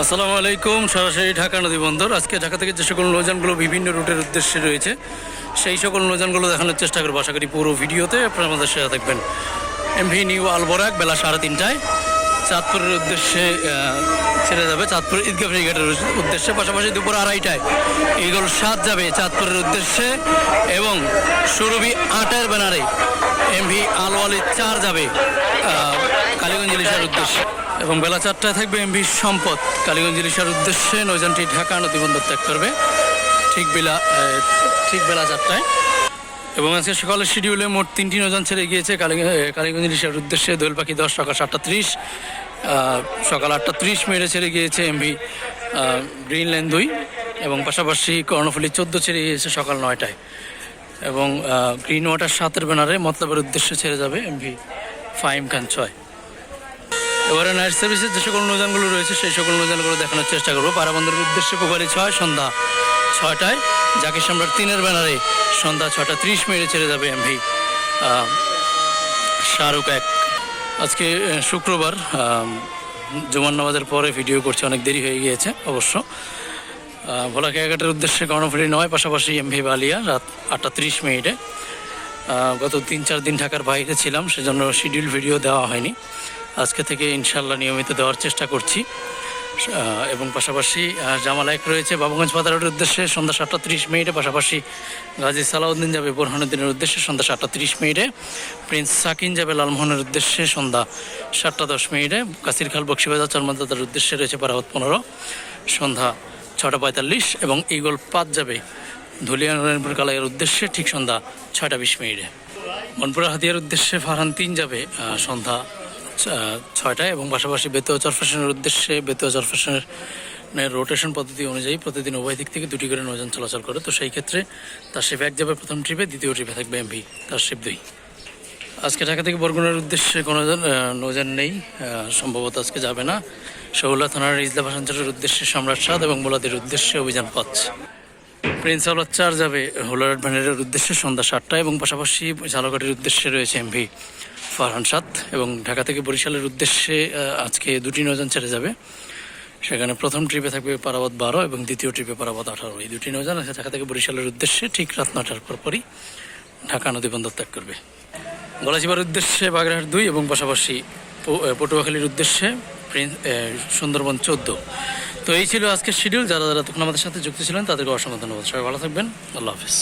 আসসালামু আলাইকুম। সরাসরি ঢাকা নদী বন্দর। আজকে ঢাকা থেকে যে সকল নৌযানগুলো বিভিন্ন রুটের উদ্দেশ্যে রয়েছে, সেই সকল নৌযানগুলো দেখানোর চেষ্টা করব। আশা করি পুরো ভিডিওতে আপনারা আমাদের সাথে থাকবেন। এমভি নিউ আলবরাক, বেলা সাড়ে তিনটায়। চাঁদপুরের উদ্দেশ্যে ছেড়ে যাবে। চাঁদপুর ঈদগাহ ফেরিঘাটের উদ্দেশ্যে, পাশাপাশি দুপুর আড়াইটায় ইগল সাত যাবে চাঁদপুরের উদ্দেশ্যে এবং সুরভি আটের ব্যানারে এমভি আলওয়ালি চার যাবে কালীগঞ্জ উদ্দেশ্যে। এবং বেলা চারটায় থাকবে এমভি সম্পদ। কালীগঞ্জ ইলিশার উদ্দেশ্যে নৌযানটি ঢাকা নদীবন্দর ত্যাগ করবে। ঠিক বেলা ঠিক বেলা চারটায় এবং আজকে সকালের শিডিউলে মোট তিনটি নৌযান ছেড়ে গিয়েছে কালীগঞ্জ ইলিশার উদ্দেশ্যে দোয়েল পাখি দশ, সকাল সাতটা ত্রিশ সকাল আটটা ত্রিশ মিনিটে ছেড়ে গিয়েছে এমভি গ্রিন লাইন দুই, এবং পাশাপাশি কর্ণফুলি চোদ্দ ছেড়ে গিয়েছে সকাল নয়টায়। এবং গ্রিন ওয়াটার সাতের ব্যানারে মতলবের উদ্দেশ্যে ছেড়ে যাবে এমভি ফাইম খান ছয়। এবারে নাইট সার্ভিসের যে সকল নৌযানগুলো রয়েছে, সেই সকল নৌযানগুলো দেখানোর চেষ্টা করব। পারাবন্দরের উদ্দেশ্যে পুবালি ছয়, সন্ধ্যা ছয়টায়, যাকে সম্রাট তিনের ব্যানারে সন্ধ্যা ছটা ত্রিশ মিনিটে ছেড়ে যাবে এমভি শাহরুখ এক। আজকে শুক্রবার জুমার নামাজের পরে ভিডিও করছে, অনেক দেরি হয়ে গিয়েছে অবশ্য। ভোলা ক্যাঘাটের উদ্দেশ্যে কর্ণফুলি নয়, পাশাপাশি এমভি বালিয়া, রাত আটটা ত্রিশ মিনিটে। গত তিন, চার দিন ঢাকার বাইরে ছিলাম, সেজন্য শিডিউল ভিডিও দেওয়া হয়নি। আজকে থেকে ইনশাল্লাহ নিয়মিত দেওয়ার চেষ্টা করছি। এবং পাশাপাশি জামাল এক রয়েছে বাবুগঞ্জ পাতারোডের উদ্দেশ্যে, সন্ধ্যা সাতটা ত্রিশ মিনিটে। পাশাপাশি গাজী সালাউদ্দিন যাবে বোরহানুদ্দিনের উদ্দেশ্যে, সন্ধ্যা সাতটা ত্রিশ মিনিটে। প্রিন্স সাকিন যাবে লালমোহনের উদ্দেশ্যে, সন্ধ্যা সাতটা দশ মিনিটে। কাসির খাল বক্সিবাজার চরমাদার উদ্দেশ্যে রয়েছে পারাবত পনেরো, সন্ধ্যা ছটা পঁয়তাল্লিশ এবং ইগল পাঁচ যাবে ধুলিয়া নারায়ণপুর কালাইয়ের উদ্দেশ্যে, ঠিক সন্ধ্যা ছয়টা বিশ মিনিটে। মনপুরা হাতিয়ার উদ্দেশ্যে ফারহান তিন যাবে সন্ধ্যা ছয়টায় এবং পাশাপাশি বেতুয়া চরফেশনের উদ্দেশ্যে বেতুয়া চরফেশনের রোটেশন পদ্ধতি অনুযায়ী প্রতিদিন উভয় দিক থেকে দুটি করে নৌযান চলাচল করে। তো সেই ক্ষেত্রে তার শিপ এক যাবে প্রথম ট্রিপে, দ্বিতীয় ট্রিপে থাকবে এমভি তার শিপ দুই। আজকে ঢাকা থেকে বরগুনার উদ্দেশ্যে কোনো নৌযান নেই সম্ভবত আজকে যাবে না। শহুলা থানার ইজলা ভাষাঞ্চলের উদ্দেশ্যে সম্রাট সাদ এবং মোলাদের উদ্দেশ্যে অভিযান পাচ্ছে প্রিন্স আউলার চার যাবে, হোলার ভ্যানের উদ্দেশ্যে সন্ধ্যা সাতটা এবং পাশাপাশি ঝালকাঠির উদ্দেশ্যে রয়েছে এমভি। ফারহান সাত এবং ঢাকা থেকে বরিশালের উদ্দেশ্যে আজকে দুটি নৌযান ছেড়ে যাবে। সেখানে প্রথম ট্রিপে থাকবে পারাবত বারো এবং দ্বিতীয় ট্রিপে পারাবত আঠারো। এই দুটি নৌযান আছে ঢাকা থেকে বরিশালের উদ্দেশ্যে ঠিক রাত নটার পরপরই ঢাকা নদী বন্দর ত্যাগ করবে। গলাচিবার উদ্দেশ্যে, বাগেরহাট দুই এবং পাশাপাশি পটুয়াখালীর উদ্দেশ্যে সুন্দরবন চোদ্দ। তো এই ছিল আজকের শিডিউল। যারা যারা তখন আমাদের সাথে যুক্ত ছিলেন, তাদেরকে অসংখ্য ধন্যবাদ। সবাই ভালো থাকবেন। আল্লাহ হাফিজ।